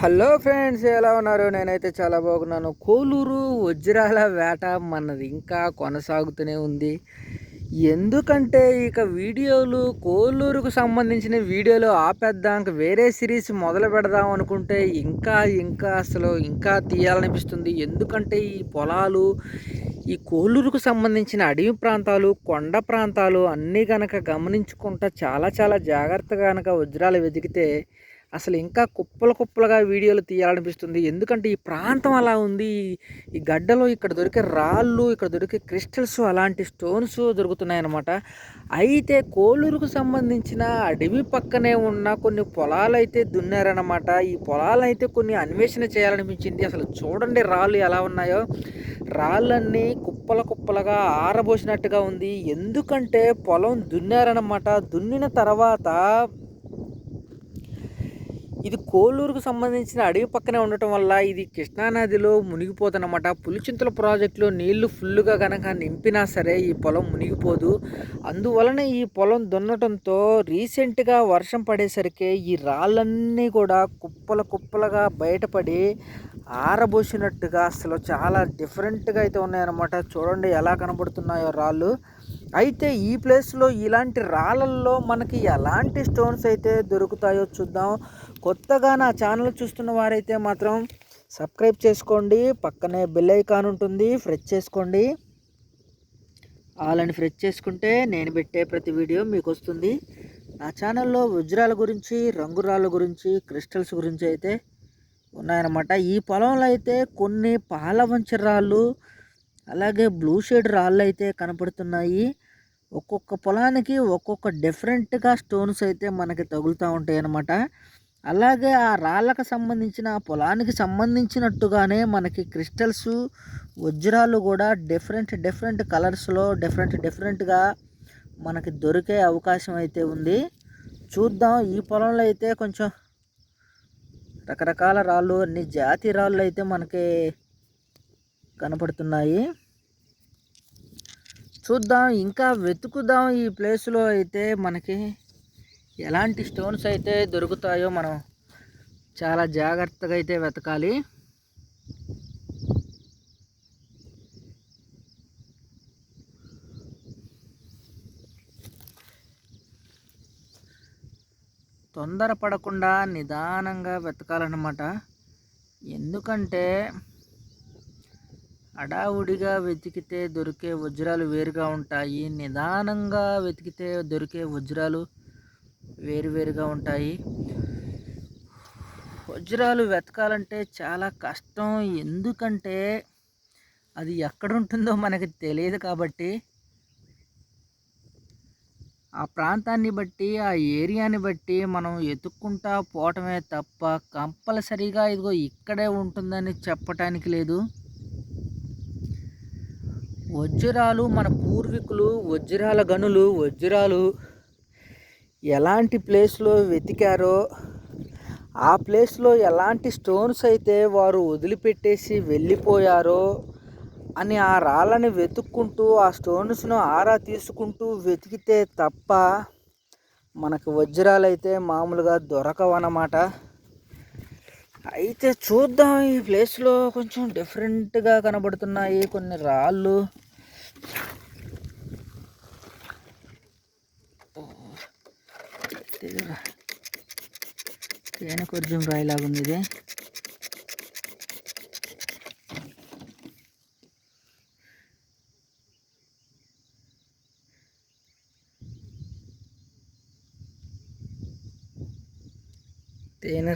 Hello friends ఎలా ఉన్నారు? నేనైతే చాలా బాగున్నాను. కోలూరు వజ్రాల వేట మనది ఇంకా కొనసాగుతూనే ఉంది. ఎందుకంటే ఇక వీడియోలు కోలూరుకు సంబంధించిన వీడియోలు ఆపేద్దాం వేరే సిరీస్ మొదలు పెడదాం అనుకుంటే ఇంకా ఇంకా అసలు ఇంకా తీయాలనిపిస్తుంది. ఎందుకంటే ఈ పొలాలు ఈ కోలూరుకు సంబంధించిన అడవి ప్రాంతాలు కొండ ప్రాంతాలు అన్నీ కనుక గమనించుకుంటా చాలా చాలా జాగ్రత్తగా కనుక వజ్రాలు వెతికితే అసలు ఇంకా కుప్పలు కుప్పలుగా వీడియోలు తీయాలనిపిస్తుంది. ఎందుకంటే ఈ ప్రాంతం అలా ఉంది. ఈ గడ్డలో ఇక్కడ దొరికే రాళ్ళు ఇక్కడ దొరికే క్రిస్టల్స్ అలాంటి స్టోన్స్ దొరుకుతున్నాయన్నమాట. అయితే కోలూరుకు సంబంధించిన అడవి పక్కనే ఉన్న కొన్ని పొలాలు అయితే దున్నారనమాట ఈ పొలాలు అయితే కొన్ని అన్వేషణ చేయాలనిపించింది. అసలు చూడండి రాళ్ళు ఎలా ఉన్నాయో. రాళ్ళన్నీ కుప్పల కుప్పలుగా ఆరబోసినట్టుగా ఉంది. ఎందుకంటే పొలం దున్నారనమాట దున్నిన తర్వాత ఇది కోలూరుకు సంబంధించిన అడవి పక్కనే ఉండటం వల్ల ఇది కృష్ణానదిలో మునిగిపోతుందన్నమాట. పులిచింతల ప్రాజెక్టులో నీళ్ళు ఫుల్గా కనుక నింపినా సరే ఈ పొలం మునిగిపోదు. అందువలన ఈ పొలం దున్నటంతో రీసెంట్గా వర్షం పడేసరికి ఈ రాళ్ళన్నీ కూడా కుప్పల కుప్పలుగా బయటపడి ఆరబోసినట్టుగా అసలు చాలా డిఫరెంట్గా అయితే ఉన్నాయన్నమాట. చూడండి ఎలా కనబడుతున్నాయో రాళ్ళు. అయితే ఈ ప్లేస్లో ఇలాంటి రాళ్ళల్లో మనకి ఎలాంటి స్టోన్స్ అయితే దొరుకుతాయో చూద్దాం. కొత్తగా నా ఛానల్ చూస్తున్న వారైతే మాత్రం సబ్స్క్రైబ్ చేసుకోండి. పక్కనే బెల్ ఐకాన్ ఉంటుంది ఫ్రెష్ చేసుకోండి. వాళ్ళని ఫ్రెష్ చేసుకుంటే నేను పెట్టే ప్రతి వీడియో మీకు వస్తుంది. నా ఛానల్లో వజ్రాల గురించి రంగురాళ్ళ గురించి క్రిస్టల్స్ గురించి అయితే ఉన్నాయన్నమాట. ఈ పొలంలో అయితే కొన్ని పాలవంచ రాళ్ళు అలాగే బ్లూ షేడ్ రాళ్ళు అయితే కనపడుతున్నాయి. ఒక్కొక్క పొలానికి ఒక్కొక్క డిఫరెంట్గా స్టోన్స్ అయితే మనకి తగులుతూ ఉంటాయి అన్నమాట అలాగే ఆ రాళ్ళకు సంబంధించిన పొలానికి సంబంధించినట్టుగానే మనకి క్రిస్టల్స్ వజ్రాలు కూడా డిఫరెంట్ డిఫరెంట్ కలర్స్లో డిఫరెంట్ డిఫరెంట్గా మనకి దొరికే అవకాశం అయితే ఉంది. చూద్దాం ఈ పొలంలో అయితే కొంచెం రకరకాల రాళ్ళు అన్ని జాతి రాళ్ళు అయితే మనకి కనపడుతున్నాయి. చూద్దాం ఇంకా వెతుకుదాం ఈ ప్లేస్లో అయితే మనకి ఎలాంటి స్టోన్స్ అయితే దొరుకుతాయో మనం చాలా జాగ్రత్తగా అయితే వెతకాలి. తొందరపడకుండా నిదానంగా వెతకాలన్నమాట. ఎందుకంటే హడావుడిగా వెతికితే దొరికే వజ్రాలు వేరుగా ఉంటాయి. నిదానంగా వెతికితే దొరికే వజ్రాలు వేరువేరుగా ఉంటాయి. వజ్రాలు వెతకాలంటే చాలా కష్టం. ఎందుకంటే అది ఎక్కడ ఉంటుందో మనకి తెలియదు కాబట్టి ఆ ప్రాంతాన్ని బట్టి ఆ ఏరియాని బట్టి మనం ఎతుక్కుంటా పోవటమే తప్ప కంపల్సరీగా ఇదిగో ఇక్కడే ఉంటుందని చెప్పటానికి లేదు. వజ్రాలు మన పూర్వీకులు వజ్రాల గనులు వజ్రాలు ఎలాంటి ప్లేస్లో వెతికారో ఆ ప్లేస్లో ఎలాంటి స్టోన్స్ అయితే వారు వదిలిపెట్టేసి వెళ్ళిపోయారో అని ఆ రాళ్ళని వెతుక్కుంటూ ఆ స్టోన్స్ను ఆరా తీసుకుంటూ వెతికితే తప్ప మనకు వజ్రాలు అయితే మామూలుగా దొరకవన్నమాట. అయితే చూద్దాం ఈ ప్లేస్లో కొంచెం డిఫరెంట్గా కనబడుతున్నాయి కొన్ని రాళ్ళు. తేనె కొంచెం రాయిలాగుంది ఇది తేనె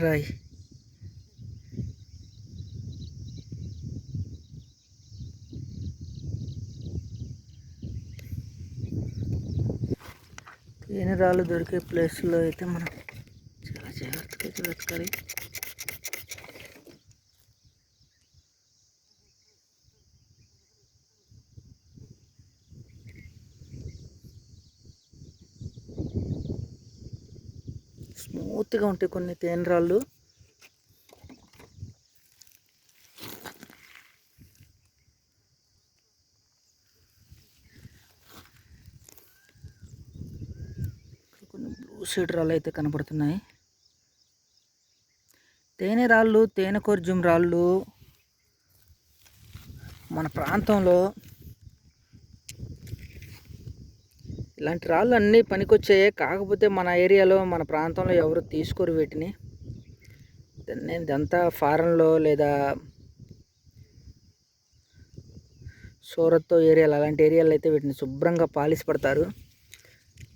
రాయి రాళ్ళు దొరికే ప్లేస్లో అయితే మనం చాలా జాగ్రత్తగా అయితే వెతకాలి. స్మూత్గా ఉంటాయి కొన్ని తేనె రాళ్ళు షేడ్ రాళ్ళు అయితే కనపడుతున్నాయి. తేనె రాళ్ళు తేనె కొర్జుం రాళ్ళు మన ప్రాంతంలో ఇలాంటి రాళ్ళు అన్నీ పనికొచ్చాయి. కాకపోతే మన ఏరియాలో మన ప్రాంతంలో ఎవరు తీసుకోరు వీటిని. నేను ఇదంతా ఫారెన్లో లేదా సూరత్ ఏరియాలు అలాంటి ఏరియాలో అయితే వీటిని శుభ్రంగా పాలిసి పడతారు.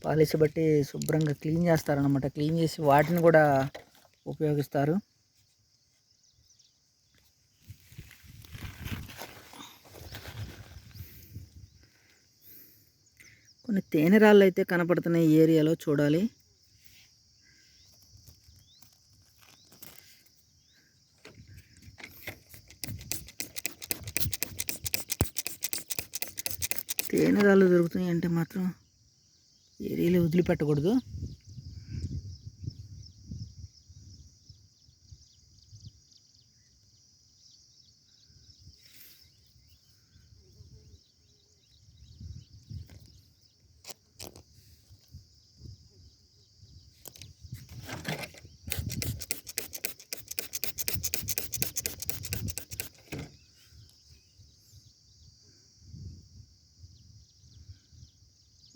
పాలిసి బట్టి శుభ్రంగా క్లీన్ చేస్తారనమాట క్లీన్ చేసి వాటిని కూడా ఉపయోగిస్తారు. కొన్ని తేనె రాళ్ళు అయితే కనపడుతున్నాయి ఈ ఏరియాలో చూడాలి. తేనె రాళ్ళు దొరుకుతున్నాయి అంటే మాత్రం ఏరియాలో వదిలిపెట్టకూడదు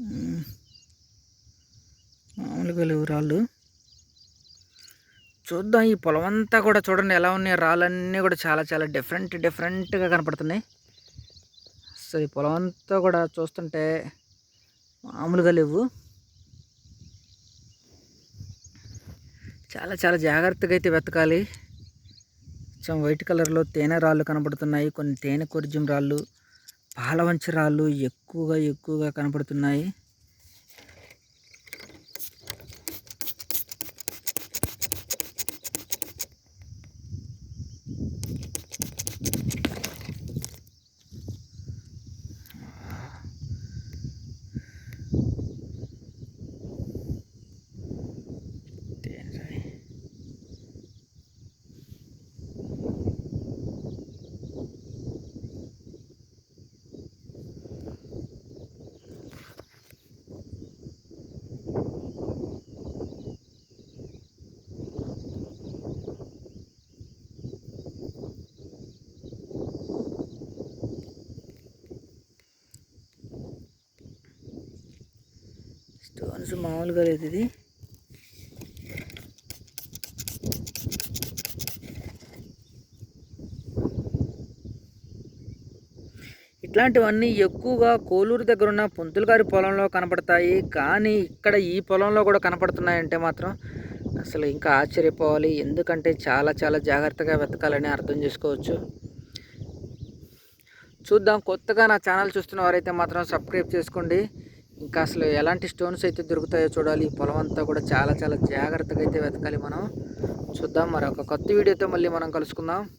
మ్మ్. మామూలుగా లేవు రాళ్ళు. చూద్దాం ఈ పొలం అంతా కూడా చూడండి ఎలా ఉన్నాయి. రాళ్ళన్నీ కూడా చాలా చాలా డిఫరెంట్ డిఫరెంట్గా కనపడుతున్నాయి. అసలు ఈ పొలం అంతా కూడా చూస్తుంటే మామూలుగా లేవు. చాలా చాలా జాగ్రత్తగా అయితే వెతకాలి. కొంచెం వైట్ కలర్లో తేనె రాళ్ళు కనపడుతున్నాయి. కొన్ని తేనె కొరిజిం రాళ్ళు పాలవంచ రాళ్ళు ఎక్కువగా ఎక్కువగా కనపడుతున్నాయి తేనె రాయి. స్టోన్స్ మామూలుగా లేదు ఇది. ఇట్లాంటివన్నీ ఎక్కువగా కోలూరు దగ్గర ఉన్న పొంతులు గారి పొలంలో కనపడతాయి. కానీ ఇక్కడ ఈ పొలంలో కూడా కనపడుతున్నాయంటే మాత్రం అసలు ఇంకా ఆశ్చర్యపోవాలి. ఎందుకంటే చాలా చాలా జాగ్రత్తగా వెతకాలని అర్థం చేసుకోవచ్చు. చూద్దాం. కొత్తగా నా ఛానల్ చూస్తున్న వారైతే మాత్రం సబ్స్క్రైబ్ చేసుకోండి. ఇంకా అసలు ఎలాంటి స్టోన్స్ అయితే దొరుకుతాయో చూడాలి. ఈ పొలం అంతా కూడా చాలా చాలా జాగ్రత్తగా అయితే వెతకాలి మనం. చూద్దాం మరి. ఒక కొత్త వీడియోతో మళ్ళీ మనం కలుసుకుందాం.